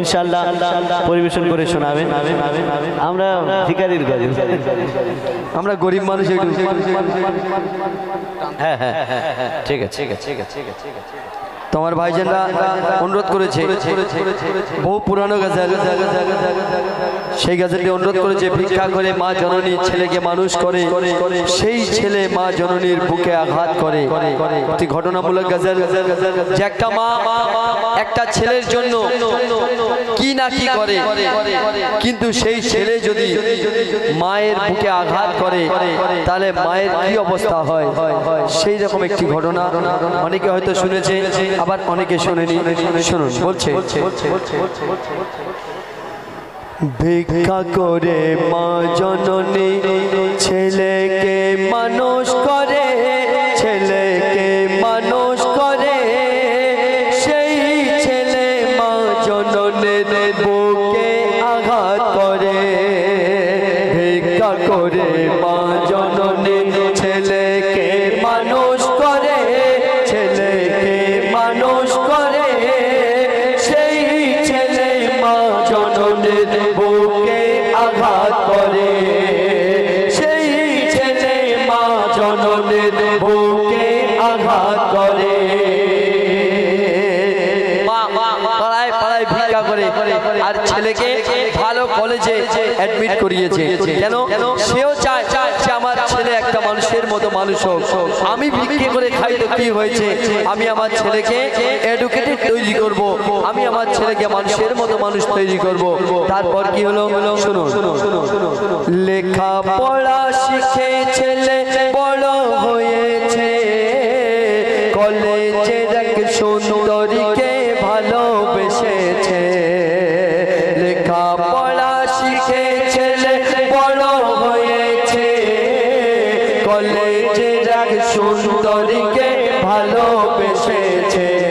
ইনশাল্লাহ পরিবেশন করে শোনাবেন। আমরা ভিকারির গজল আমরা গরিব মানুষ একটু। হ্যাঁ হ্যাঁ হ্যাঁ, হ্যাঁ, ঠিক আছে ঠিক আছে ঠিক আছে ঠিক আছে। তোমার ভাইজানরা অনুরোধ করেছে। বহু পুরানো গাজাল। সেই গাজালটি অনুরোধ করেছে, ভিক্ষা করে মা জননীর ছেলেকে মানুষ করে, সেই ছেলে মা জননীর বুকে আঘাত করে। একটি ঘটনামূলক গাজাল। যে একটা মা, একটা ছেলের জন্য কি না কি করে, কিন্তু সেই ছেলে যদি মায়ের বুকে আঘাত করে, তাহলে মায়ের কি অবস্থা হয়? সেই রকম একটি ঘটনা। অনেকে হয়তো শুনেছে আবার অনেকে শোনেনি। শুনুন, বলছে, ভিক্ষা করে মা জননী ছেলেকে মানুষ করে, ছেলেকে মানুষ করে, সেই ছেলে মা জননের বুকে আঘাত করে। ভিক্ষা করে মা জননী সেও চায় যে আমার ছেলে একটা মানুষের মতো মানুষ হোক। আমি ভিক্ষে করে খাই তো কি হয়েছে? আমি আমার ছেলেকে এডুকেটেড তৈরি করব। আমি আমার ছেলেকে মানুষের মতো মানুষ তৈরি করব। তারপর কি হলো? শুনুন। লেখা পড়া শিখে ছেলে বড় হয়েছে। কলেজের এক সুন্দরীকে কলেজের যাক সুন্দরীকে ভালোবেসেছে।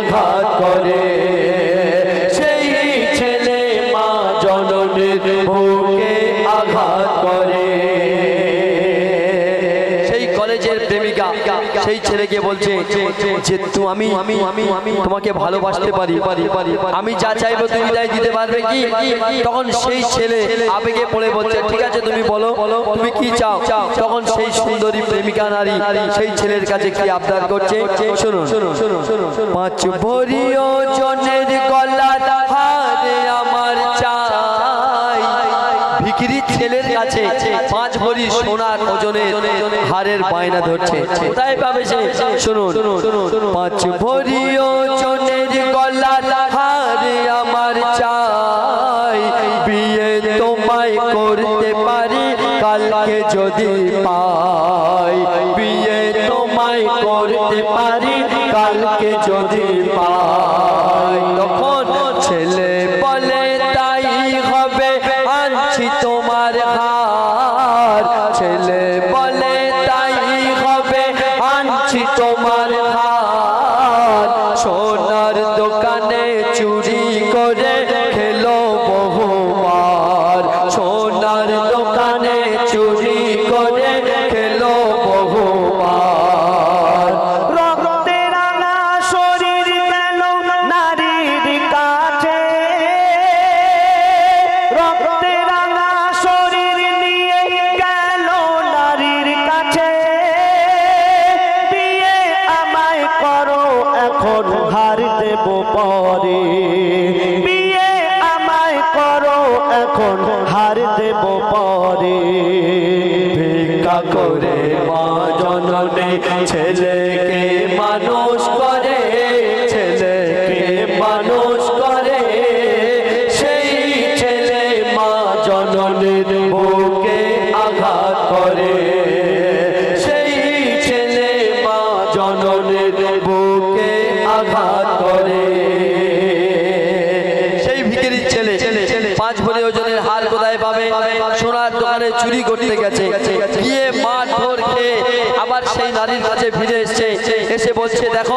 আঘাত সেই ছেলেকে বলছে যে তু আমি আমি আমি আমি তোমাকে ভালোবাসতে পারি। আমি যা চাইব তুমি তাই দিতে পারবে কি? তখন সেই ছেলে আবেগে পড়ে বলছে, ঠিক আছে তুমি বলো বলো তুমি কি চাও? চাও তখন সেই সুন্দরী প্রেমিকা নারী সেই ছেলের কাছে কি আবদার করছে, শুনুন, পাঁচ ভরি ওজনের গলা হারে আমার চাই। ভিকিরি ছেলের কাছে পাঁচ ভরি সোনার ওজনের হারের বায়না ধরছে। কোথায় পাবে সে? শুনুন পাঁচ ভরি ওজনের গলার হারে আমার চাই। বিয়ে তোমায় করতে পারি কালকে যদি পাই। বিয়ে তোমায় করতে পারি কালকে যদি পাই। রক্তে জনের বুকে আঘাত করে। সেই ছেলে মা জননের বুকে আঘাত করে। সেই ভিকিরির ছেলে, পাঁচ বলে ওজনের হাল কোথায় পাবে? সোনার দোকানে চুরি করতে গেছে। গিয়ে মা ঢোর খেয়ে আবার সেই নারীর কাছে ফিরে এসছে। এসে বলছে, দেখো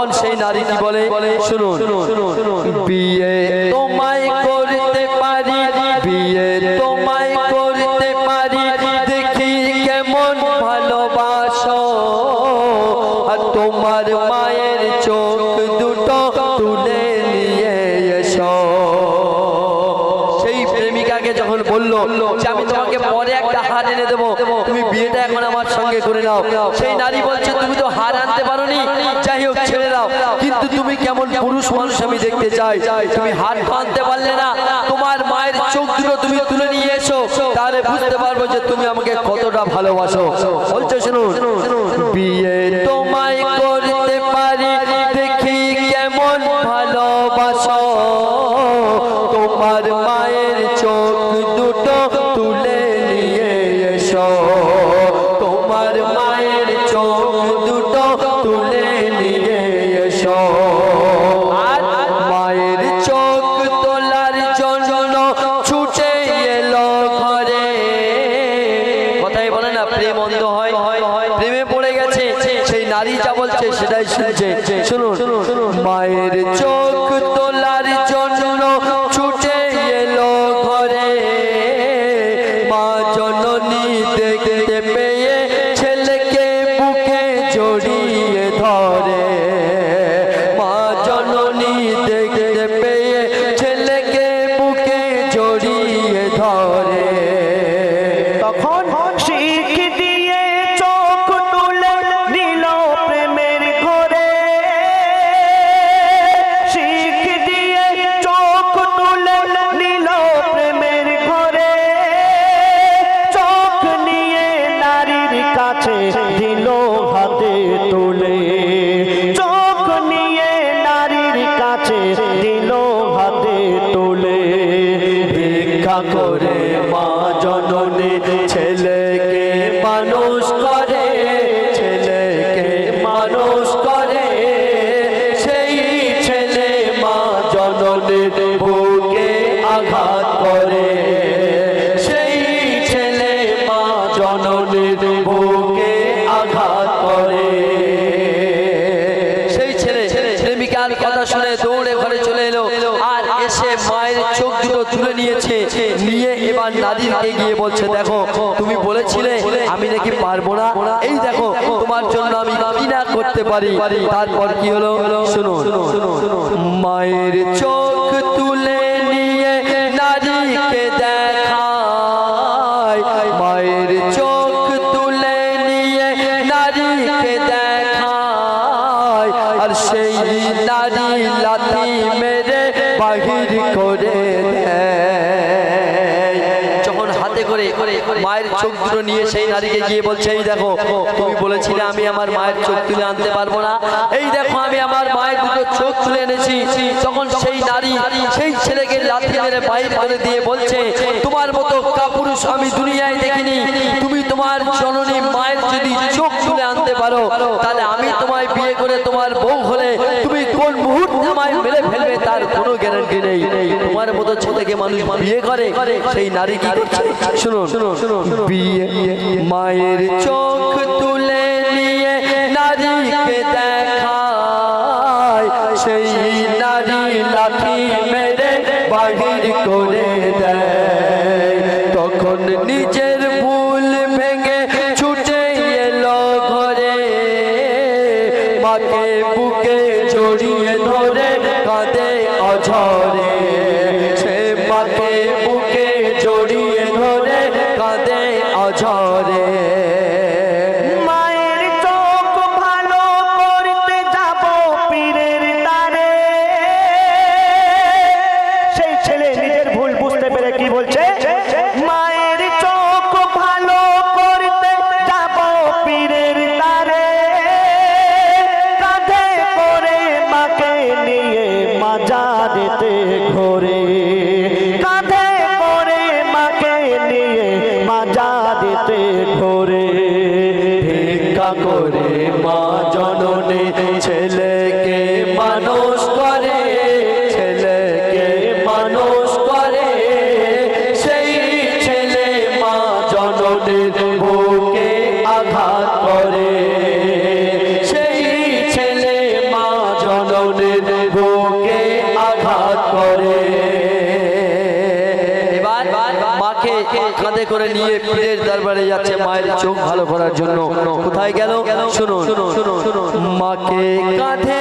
তখন সেই নারী কি বলে শুনুন বিয়ে পুরুষ মানুষ আমি দেখতে চাই। তুমি হাত বাঁধতে পারলে না। তোমার মায়ের চোখ দুটো তুমি তুলে নিয়ে এসো। তাহলে বুঝতে পারব যে তুমি আমাকে কতটা ভালোবাসো। বলছো শুনুন। বিয়ে তোমায় ধরে মা জননী ছেলেকে তুমি বলেছিলে, আমি নাকি পারব না। এই দেখো, তোমার জন্য আমি কি না করতে পারি? তারপর কি হলো? শুনুন। মায়ের চোখ নিয়ে সেই নারীকে গিয়ে বলছে, এই দেখো, তুমি বলেছিলে আমি আমার মায়ের চোখ তুলে আনতে পারব না। এই দেখো, আমি আমার মায়ের দুটো চোখ তুলে এনেছি। তখন সেই নারী সেই ছেলেকে লাথি মেরে বাহির করে দিয়ে বলছে, তোমার মতো কাপুরুষ আমি দুনিয়ায় দেখিনি। তুমি তোমার জননী মায়ের যদি চোখ তুলে আনতে পারো, তাহলে আমি তোমায় বিয়ে করে তোমার বউ হলে কোন মুহূর্তে আমায় মেরে ফেলবে, তার কোনো গ্যারান্টি নেই। তোমার মতো ছেলেকে মানুষ বিয়ে করে, সেই নারী কি করছে? শুনুন শুনুন বিয়ে মায়ের চোখ তুলে নিয়ে নারীকে দেখায়, সেই নারী লাঠি মেরে বাহির করে দেয়। তখন নিজের পীরের যাচ্ছে মায়ের চোখ ভালো করার জন্য। কোথায় গেল? শুনুন। মাকে কাঁধে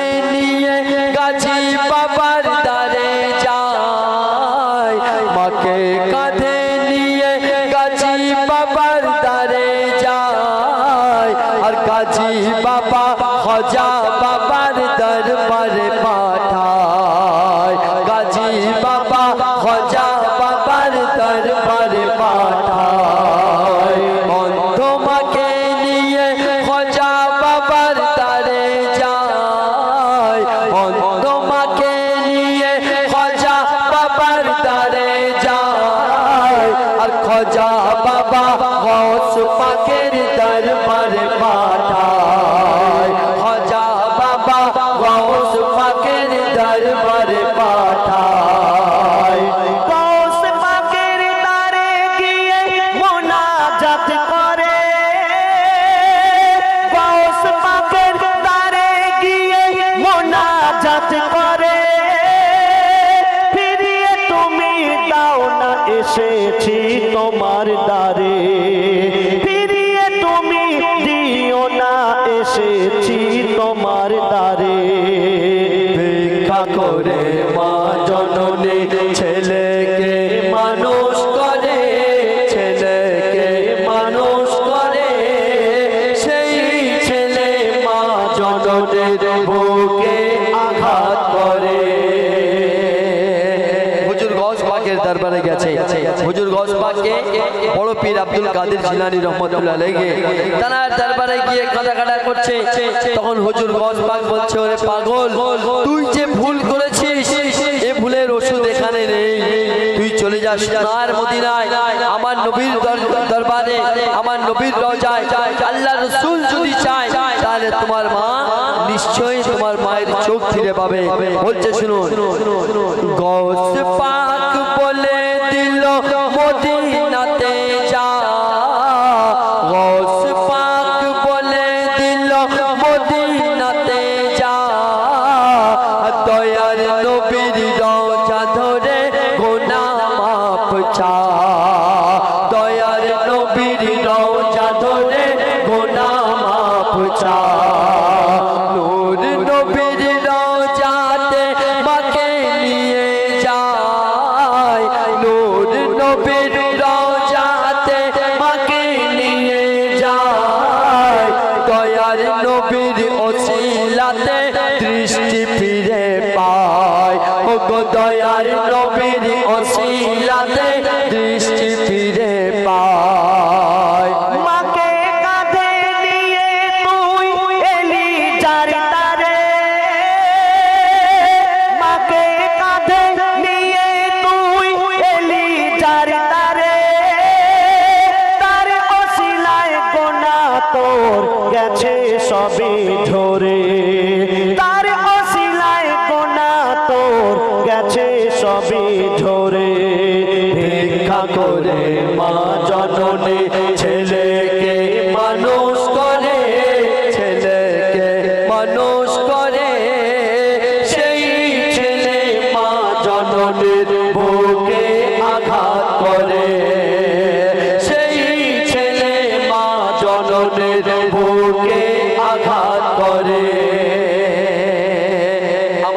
바라봐 এসেছি তোমার দ্বারে। বড় পীর আব্দুল কাদের জিলানী রহমতুল্লাহ লেগে তার দরবারে গিয়ে করছে। তখন হুজুর গস পাক বলছে, ওরে পাগল, তুই যে ভুল করেছিস, এ ভুলের ওষুধ এখানে নেই। তুই চলে যাস মদিনায়। আমার নবীর দরবারে, আমার নবীর রজায় আল্লাহ রসুল যদি চায়, তাহলে তোমার মা নিশ্চয়ই তোমার মায়ের চোখ ফিরে পাবে। বলছে, শুনুন গৌস পাক নবীর ওসিলাতে দৃষ্টি ফিরে পায়। ও দয়ার coffee. coffee.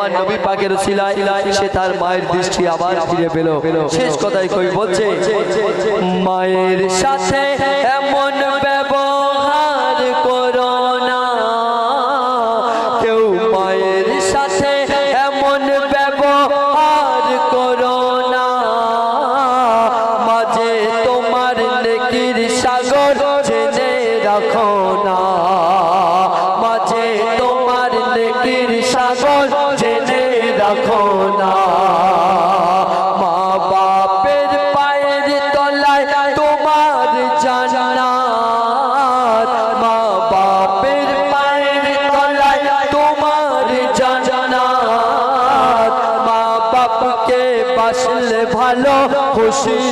আমার নবী পাকের শিলায় সে তার মায়ের দৃষ্টি আবার ফিরে পেল। শেষ কথাই কই বলছে, মায়ের সাথে এমন রাখো না মা বাপের পায়ের তলায় তোমার জানাত মা বাপের পায়ের তলায় তোমার ভালো, খুশি